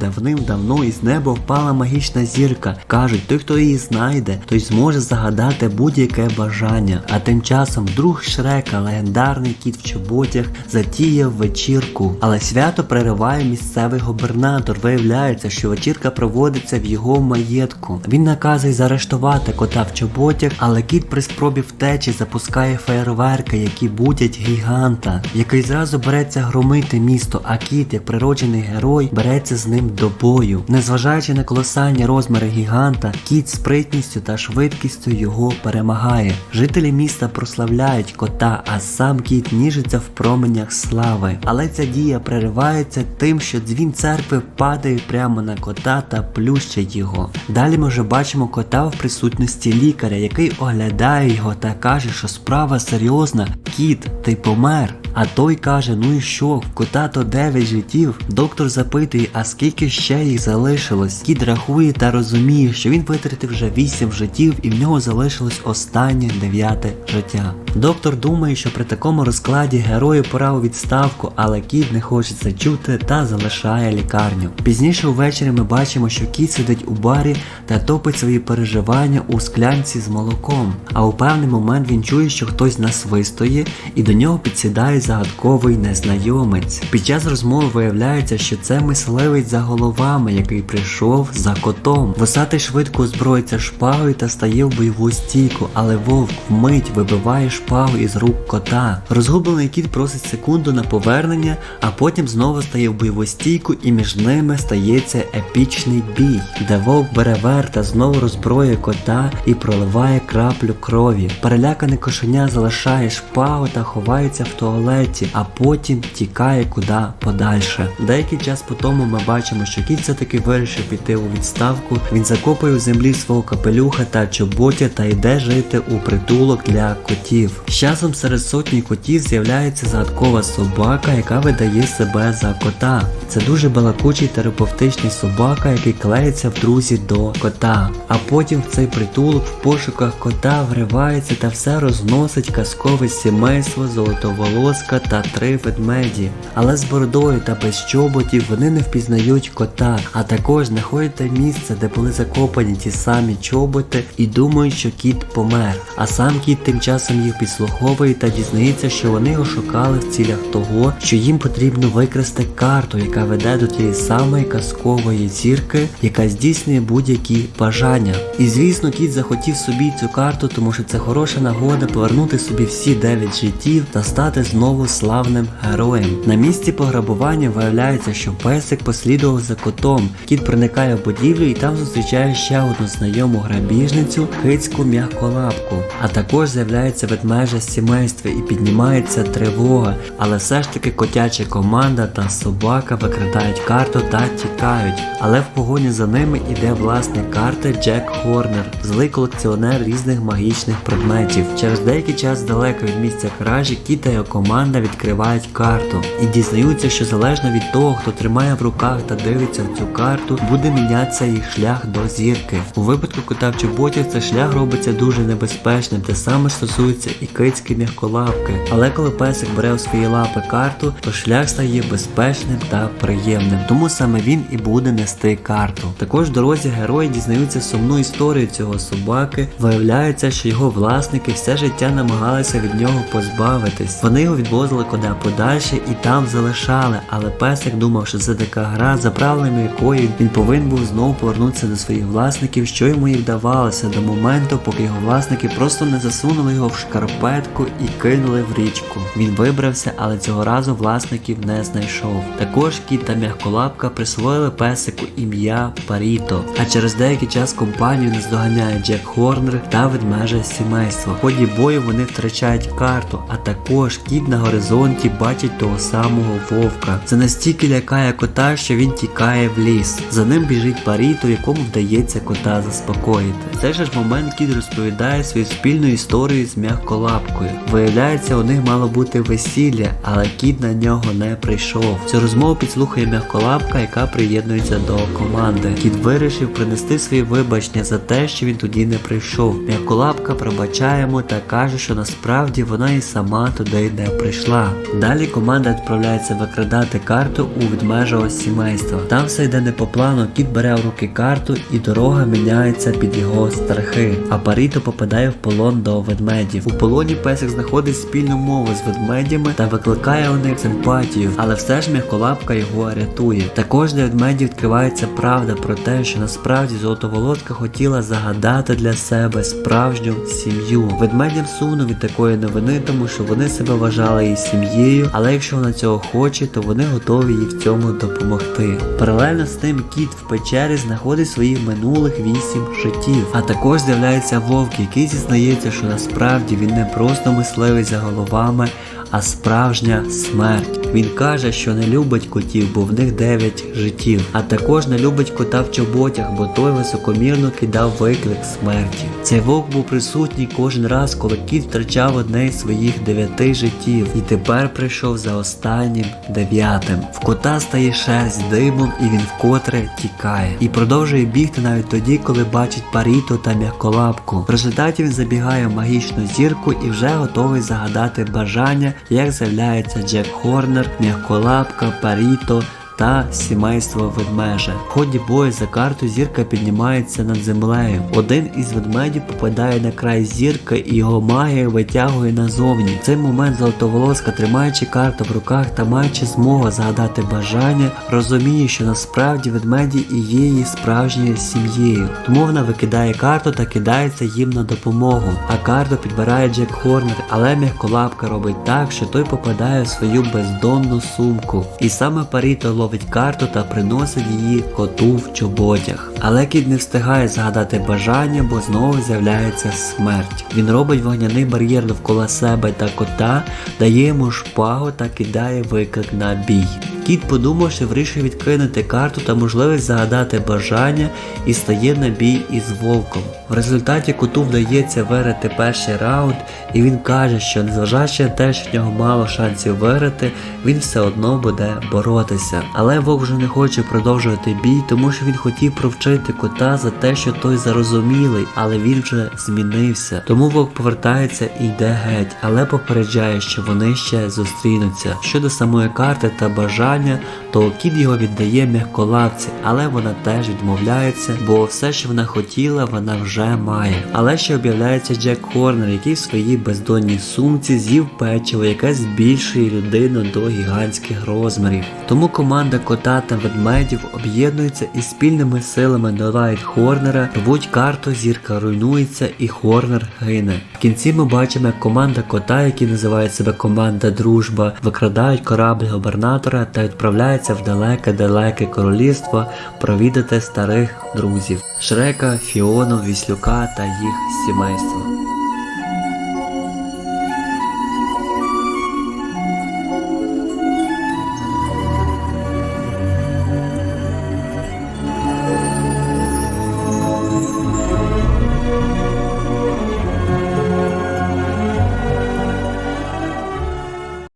давним-давно із неба впала магічна зірка. Кажуть, той, хто її знайде, той зможе загадати будь-яке бажання. А тим часом друг Шрека, легендарний кіт в чоботях, затіяв вечірку. Але свято перериває місцевий губернатор. Виявляється, що вечірка проводиться в його маєтку. Він наказує заарештувати кота в чоботях, але кіт при спробі втечі запускає фейерверки, які будять гіганта, який зразу береться громити місто, а кіт, як природжений герой, береться з ним до бою. Незважаючи на колосальні розміри гіганта, кіт спритністю та швидкістю його перемагає. Жителі міста прославляють кота, а сам кіт ніжиться в променях слави. Але ця дія переривається тим, що дзвін церкви падає прямо на кота та плющить його. Далі ми вже бачимо кота в присутності лікаря, який оглядає його та каже, що справа серйозна. Кіт, ти помер. А той каже: ну і що, в кота то 9 життів. Доктор запитує, а скільки ще їх залишилось. Кіт рахує та розуміє, що він витратив вже 8 життів і в нього залишилось останнє 9 життя. Доктор думає, що при такому розкладі герою пора у відставку, але кіт не хоче це чути та залишає лікарню. Пізніше увечері ми бачимо, що кіт сидить у барі та топить свої переживання у склянці з молоком. А у певний момент він чує, що хтось насвистує, і до нього підсідає загадковий незнайомець. Під час розмови виявляється, що це мисливець за головами, який прийшов за котом. Вусатий швидко озброїться шпагою та стає в бойову стійку, але вовк вмить вибиває шпагу із рук кота. Розгублений кіт просить секунду на повернення, а потім знову стає в бойову стійку, і між ними стається епічний бій, де вовк бере верх та знову розброює кота і проливає краплю крові. Перелякане кошеня залишає шпагу та ховається в туалеті, а потім тікає куди подальше. Деякий час по тому ми бачимо, що кіт все-таки вирішив піти у відставку. Він закопує у землі свого капелюха та чоботя та йде жити у притулок для котів. З часом серед сотні котів з'являється загадкова собака, яка видає себе за кота. Це дуже балакучий терапевтичний собака, який клеїться в друзі до кота. А потім в цей притулок в пошуках кота вривається та все розносить казкове сімейство золотоволоска та три ведмеді. Але з бородою та без чоботів вони не впізнають кота, а також знаходять місце, де були закопані ті самі чоботи, і думають, що кіт помер. А сам кіт тим часом їх підслуховує та дізнається, що вони його шукали в цілях того, що їм потрібно викрасти карту, яка веде до тієї самої казкової зірки, яка здійснює будь-які бажання. І звісно, кіт захотів собі цю карту, тому що це хороша нагода повернути собі всі 9 життів та стати знову славним героєм. На місці пограбування виявляється, що песик послідував за котом. Кіт проникає в будівлю і там зустрічає ще одну знайому грабіжницю кицьку м'яколапку. А також з'являється ведмежа сімейства і піднімається тривога. Але все ж таки котяча команда та собака викрадають карту та тікають. Але в погоні за ними іде власник карти Джек Хорнер, злий колекціонер різних магічних предметів. Через деякий час далеко від місця кражі Кіт та його команда відкривають карту і дізнаються, що залежно від того, хто тримає в руках та дивиться в цю карту, буде мінятися їх шлях до зірки. У випадку кота в чоботях цей шлях робиться дуже небезпечним, те саме стосується і кицьки м'яколапки. Але коли песик бере у свої лапи карту, то шлях стає безпечним та приємним. Тому саме він і буде нести карту. Також в дорозі герої дізнаються сумну історію цього собаки. Виявляється, що його власники все життя намагалися від нього позбавитись. Вони його відвозили куди подальше і там залишали. Але песик думав, що це така гра, за правилами якої він повинен був знову повернутися до своїх власників, що йому і вдавалося до моменту, поки його власники просто не засунули його в шкарпетку і кинули в річку. Він вибрався, але цього разу власників не знайшов. Також кіт та м'яколапка присвоїли песику ім'я Паріто. А через деякий час компанію наздоганяє Джек Хорнер та ведмежа з сімейства. В ході бою вони втрачають карту, а також кіт на горизонті бачить того самого вовка. Це настільки лякає кота, що він тікає в ліс. За ним біжить Паріто, якому вдається кота заспокоїти. Же ж момент кіт розповідає свою спільну історію з м'яколапкою. Виявляється, у них мало бути весілля, але кіт на нього не прийшов. Цю розмову підслухає м'яколапка, яка приєднується до команди. Кіт вирішив принести свої вибачення за те, що він тоді не прийшов. М'яколапка пробачає йому та каже, що насправді вона і сама туди не прийшла. Далі команда відправляється викрадати карту у ведмежого сімейства. Там все йде не по плану, кіт бере в руки карту і дорога міняється під його страхи. А Паріто попадає в полон до ведмедів. У полоні песик знаходить спільну мову з ведмедями та викликає у них симпатію, але все ж м'яколапка його рятує. Також для ведмедів відкривається правда про те, що насправді золотоволодка хотіла загадати для себе справжню сім'ю. Ведмедям сумно від такої новини, тому що вони себе вважали її сім'єю, але якщо вона цього хоче, то вони готові їй в цьому допомогти. Паралельно з тим кіт в печері знаходить своїх минулих вісім життів. А також з'являється вовк, який зізнається, що насправді він не просто мисливець за головами, а справжня смерть. Він каже, що не любить котів, бо в них 9 життів, а також не любить кота в чоботях, бо той високомірно кидав виклик смерті. Цей вовк був присутній кожен раз, коли кіт втрачав одне із своїх дев'яти життів, і тепер прийшов за останнім дев'ятим. В кота стає шерсть димом, і він вкотре тікає. І продовжує бігти навіть тоді, коли бачить паріто та м'яколапку. В результаті він забігає в магічну зірку і вже готовий загадати бажання, як з'являється Джек Хорнер, м'яколапка, паріто. Та сімейство ведмежа. В ході бою за карту зірка піднімається над землею. Один із ведмедів попадає на край зірки і його магія витягує назовні. В цей момент золотоволоска, тримаючи карту в руках та маючи змогу загадати бажання, розуміє, що насправді ведмеді і є її справжньою сім'єю. Тому вона викидає карту та кидається їм на допомогу. А карту підбирає Джек Хорнер, але м'яколапка робить так, що той попадає в свою бездонну сумку. І саме Паріто ловить карту та приносить її коту в чоботях. Але кіт не встигає згадати бажання, бо знову з'являється смерть. Він робить вогняний бар'єр довкола себе та кота, дає йому шпагу та кидає виклик на бій. Кіт подумав, що вирішує відкинути карту та можливість загадати бажання і стає на бій із вовком. В результаті коту вдається виграти перший раунд, і він каже, що незважаючи на те, що в нього мало шансів виграти, він все одно буде боротися. Але вовк вже не хоче продовжувати бій, тому що він хотів провчити кота за те, що той зарозумілий, але він вже змінився. Тому вовк повертається і йде геть, але попереджає, що вони ще зустрінуться. Щодо самої карти та бажання, то кіт його віддає м'яколапці, але вона теж відмовляється, бо все, що вона хотіла, вона вже має. Але ще об'являється Джек Хорнер, який в своїй бездонній сумці з'їв печиво, яке збільшує людину до гігантських розмірів. Тому команда кота та ведмедів об'єднується і спільними силами долають Хорнера, рвуть карту, зірка руйнується і Хорнер гине. В кінці ми бачимо, як команда кота, які називають себе команда Дружба, викрадають корабль губернатора та відправляються в далеке-далеке королівство провідати старих друзів Шрека, Фіону, Віслюка та їх сімейство.